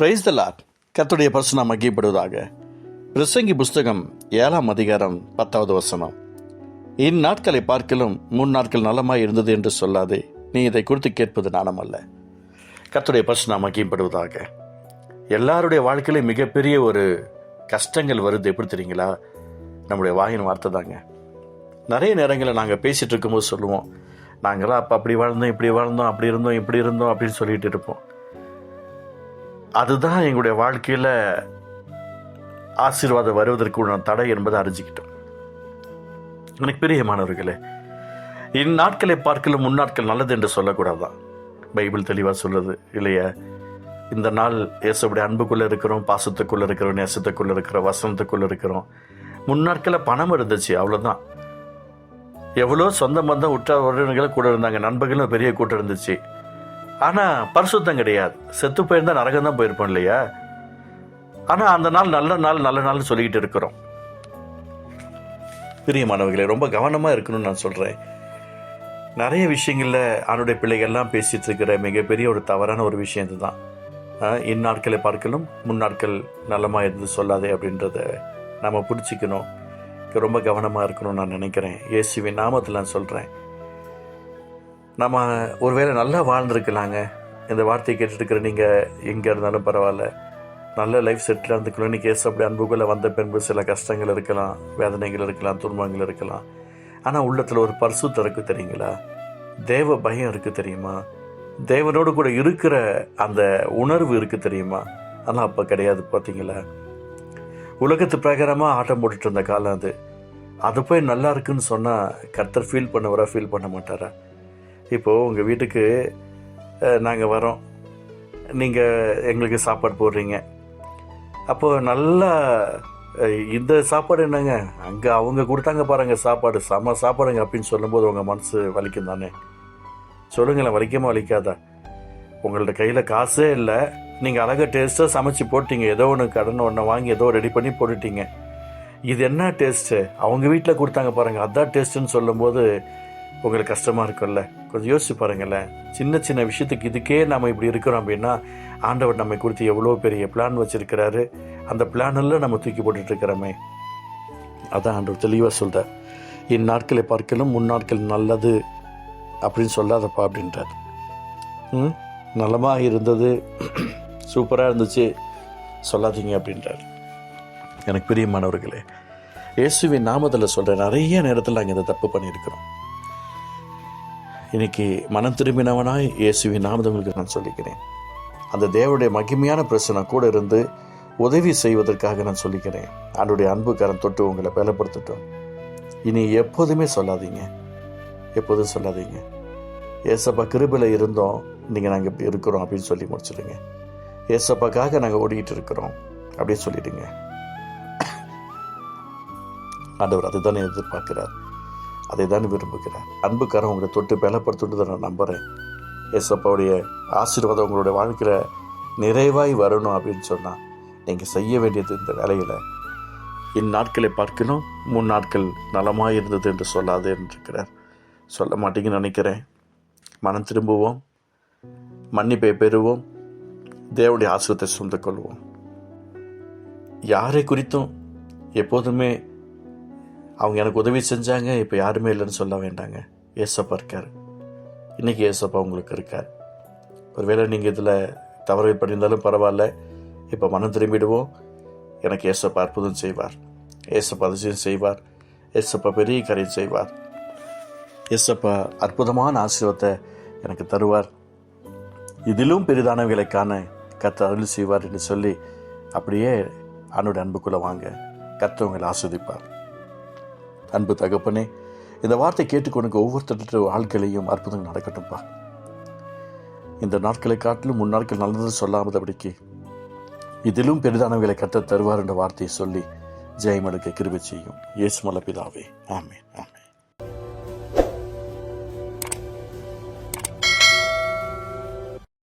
Price தலார் கத்துடைய கர்த்தருடைய பரிசுனா மகிப்படுவதாக பிரசங்கி புஸ்தகம் ஏழாம் அதிகாரம் பத்தாவது வசனம். இந்நாட்களை பார்க்கலும் முன் நாட்கள் நலமாய் இருந்தது என்று சொல்லாதே நீ இதை குறித்து கேட்பது நாணம் அல்ல கர்த்தருடைய பரிசுனா மகிப்படுவதாக எல்லாருடைய வாழ்க்கையிலும் மிகப்பெரிய ஒரு கஷ்டங்கள் வருது எப்படி தெரியுங்களா? நம்முடைய வாயின் வார்த்தை தாங்க. நிறைய நேரங்களில் நாங்கள் பேசிகிட்டு இருக்கும்போது சொல்லுவோம் நாங்களாம் அப்போ அப்படி வாழ்ந்தோம் இப்படி வாழ்ந்தோம் அப்படி இருந்தோம் இப்படி இருந்தோம் அப்படின்னு சொல்லிட்டு இருப்போம். அதுதான் எங்களுடைய வாழ்க்கையில் ஆசீர்வாதம் வருவதற்கு உள்ள தடை என்பதை அறிஞ்சிக்கிட்டோம். எனக்கு பிரியமானவர்களே இந்நாட்களை பார்க்கலும் முன்னாட்கள் நல்லது என்று சொல்லக்கூடாதான் பைபிள் தெளிவாக சொல்லுது இல்லையா? இந்த நாள் இயேசுடைய அன்புக்குள்ளே இருக்கிறோம் பாசத்துக்குள்ளே இருக்கிறோம் நேசத்துக்குள்ளே இருக்கிறோம் வசனத்துக்குள்ளே இருக்கிறோம். முன்னாட்களில் பணம் இருந்துச்சு அவ்வளோதான் எவ்வளோ சொந்த பந்தம் உற்ற உறவினர்கள் கூட இருந்தாங்க நண்பர்களும் பெரிய கூட்டம் இருந்துச்சு. ஆனால் பரிசுத்தம் கிடையாது. செத்து போயிருந்தால் நரகம் தான் போயிருப்போம் இல்லையா? ஆனால் அந்த நாள் நல்ல நாள் நல்ல நாள்னு சொல்லிக்கிட்டு இருக்கிறோம். பிரியமானவர்களே ரொம்ப கவனமாக இருக்கணும்னு நான் சொல்கிறேன் நிறைய விஷயங்களில் அவனுடைய பிள்ளைகள்லாம் பேசிகிட்டு இருக்கிற மிகப்பெரிய ஒரு தவறான ஒரு விஷயம் இதுதான். இந்நாட்களை பார்க்கலும் முன்னாட்கள் நல்லமாக இருந்து சொல்லாதே அப்படின்றத நம்ம பிடிச்சிக்கணும் ரொம்ப கவனமாக இருக்கணும்னு நான் நினைக்கிறேன். இயேசுவின் நாமத்தில் நான் சொல்கிறேன் நம்ம ஒருவேளை நல்லா வாழ்ந்துருக்கலாங்க. இந்த வார்த்தையை கேட்டுட்டு இருக்கிற நீங்கள் எங்கே இருந்தாலும் பரவாயில்ல. நல்ல லைஃப் செட்டில் இருந்துக்கணும் இன்னைக்கு அப்படி அன்புக்குள்ளே வந்த பின்பு சில கஷ்டங்கள் இருக்கலாம் வேதனைகள் இருக்கலாம் துன்பங்கள் இருக்கலாம். ஆனால் உள்ளத்தில் ஒரு பரிசுத்தம் இருக்குது தெரியுங்களா? தேவ பயம் இருக்குது தெரியுமா? தேவனோடு கூட இருக்கிற அந்த உணர்வு இருக்குது தெரியுமா? ஆனால் அப்போ கிடையாது பார்த்தீங்களா உலகத்து பிரகாரமாக ஆட்டம் போட்டுட்டு இருந்த காலம் அது. அது போய் நல்லா இருக்குன்னு சொன்னால் கர்த்தர் ஃபீல் பண்ணவரா ஃபீல் பண்ண மாட்டாரா? இப்போது உங்கள் வீட்டுக்கு நாங்கள் வரோம். நீங்கள் எங்களுக்கு சாப்பாடு போடுறீங்க. அப்போது நல்லா இந்த சாப்பாடு என்னங்க? அங்கே அவங்க கொடுத்தாங்க பாருங்க சாப்பாடு. செம சாப்பாடுங்க அப்படின்னு சொல்லும்போது உங்கள் மனசு வலிக்கும் தானே? சொல்லுங்களேன் வலிக்கமா வலிக்காதா? உங்கள்ட்ட கையில் காசே இல்லை. நீங்கள் அழகாக டேஸ்ட்டாக சமைச்சு போட்டீங்க. ஏதோ ஒன்று கடன் ஒன்று வாங்கி ஏதோ ரெடி பண்ணி போட்டுட்டீங்க. இது என்ன டேஸ்ட்டு அவங்க வீட்டில் கொடுத்தாங்க பாருங்கள் அதான் டேஸ்ட்டுன்னு சொல்லும்போது உங்களுக்கு கஷ்டமாக இருக்கும்ல? கொஞ்சம் யோசிச்சு பாருங்களேன். சின்ன சின்ன விஷயத்துக்கு இதுக்கே நம்ம இப்படி இருக்கிறோம் அப்படின்னா ஆண்டவர் நம்மை குறித்து எவ்வளோ பெரிய பிளான் வச்சுருக்கிறாரு. அந்த பிளானெல்லாம் நம்ம தூக்கி போட்டுட்ருக்கிறோமே அதான் ஆண்டவர் தெளிவாக சொல்கிறார் இந்நாட்களை பார்க்கலும் முன்னாட்கள் நல்லது அப்படின்னு சொல்லாதப்பா அப்படின்றார். ம்? நலமாக இருந்தது. சூப்பராக இருந்துச்சு. சொல்லாதீங்க அப்படின்றார். எனக்கு பிரியமானவர்களே இயேசுவின் நாமத்தில் சொல்கிற நிறைய நேரத்தில் நாங்கள் இந்த தப்பு பண்ணியிருக்கிறோம். இன்னைக்கு மனம் திரும்பினவனாய் இயேசுவின் நாமதவங்களுக்கு நான் சொல்லிக்கிறேன். அந்த தேவனுடைய மகிமையான பிரச்சனை கூட இருந்து உதவி செய்வதற்காக நான் சொல்லிக்கிறேன். ஆண்டுடைய அன்புக்காரன் தொட்டு உங்களை பலப்படுத்தட்டும். இனி எப்போதுமே சொல்லாதீங்க. எப்போதும் சொல்லாதீங்க. ஏசப்பா கிருபில் இருந்தோம். நீங்கள் நாங்கள் இப்படி இருக்கிறோம் அப்படின்னு சொல்லி முடிச்சிடுங்க. ஏசப்பாக்காக நாங்கள் ஓடிக்கிட்டு இருக்கிறோம். அப்படின்னு சொல்லிடுங்க. ஆண்டவர் அதுதானே எதிர்பார்க்கிறார். அதை தான் விரும்புகிறேன் அன்புக்காரன் உங்களை தொட்டு பலப்படுத்துட்டு நான் நம்புகிறேன் ஏசப்பாவுடைய ஆசீர்வாதம் உங்களுடைய வாழ்க்கையில் நிறைவாய் வரணும் அப்படின்னு சொன்னால் நீங்கள் செய்ய வேண்டியது இந்த வேலையில். இந்நாட்களை பார்க்கணும் முன் நாட்கள் நலமாக இருந்தது என்று சொல்லாது என்றிருக்கிறார். சொல்ல மாட்டீங்கன்னு நினைக்கிறேன். மனம் திரும்புவோம். மன்னிப்பை பெறுவோம். தேவனுடைய ஆசிரியத்தை சொந்த கொள்வோம். யாரை குறித்தும் எப்போதுமே அவங்க எனக்கு உதவி செஞ்சாங்க இப்போ யாருமே இல்லைன்னு சொல்ல வேண்டாங்க. ஏசப்பா இருக்கார். இன்றைக்கி ஏசப்பா உங்களுக்கு இருக்கார். ஒருவேளை நீங்கள் இதில் தவறு பண்ணியிருந்தாலும் பரவாயில்ல. இப்போ மனம் திரும்பிடுவோம். எனக்கு ஏசப்பா அற்புதம் செய்வார். ஏசப்பா அதிசயம் செய்வார். ஏசப்பா பெரிய காரியம் செய்வார். ஏசப்பா அற்புதமான ஆசீர்வாதத்தை எனக்கு தருவார். இதிலும் பெரிதானவைகளை காண கத்த அருள் செய்வார் என்று சொல்லி அப்படியே ஆணுடைய அன்புக்குள்ளே வாங்க. கத்தவங்களை ஆஸ்வதிப்பார் அன்பு தகப்பனே இந்த வார்த்தை கேட்டுக்கொண்டு ஒவ்வொருத்தருடைய ஆட்களையும் அற்புதம் நடக்கட்டும்பா. இந்த நாட்களை காட்டிலும் முன் நாட்கள் நல்லது சொல்லாமதபடிக்கு இதிலும் பெரிதானவர்களை கத்த தருவார் என்ற வார்த்தையை சொல்லி ஜெயமனுக்கு கிருபி செய்யும். இயேசு ஆமே ஆமே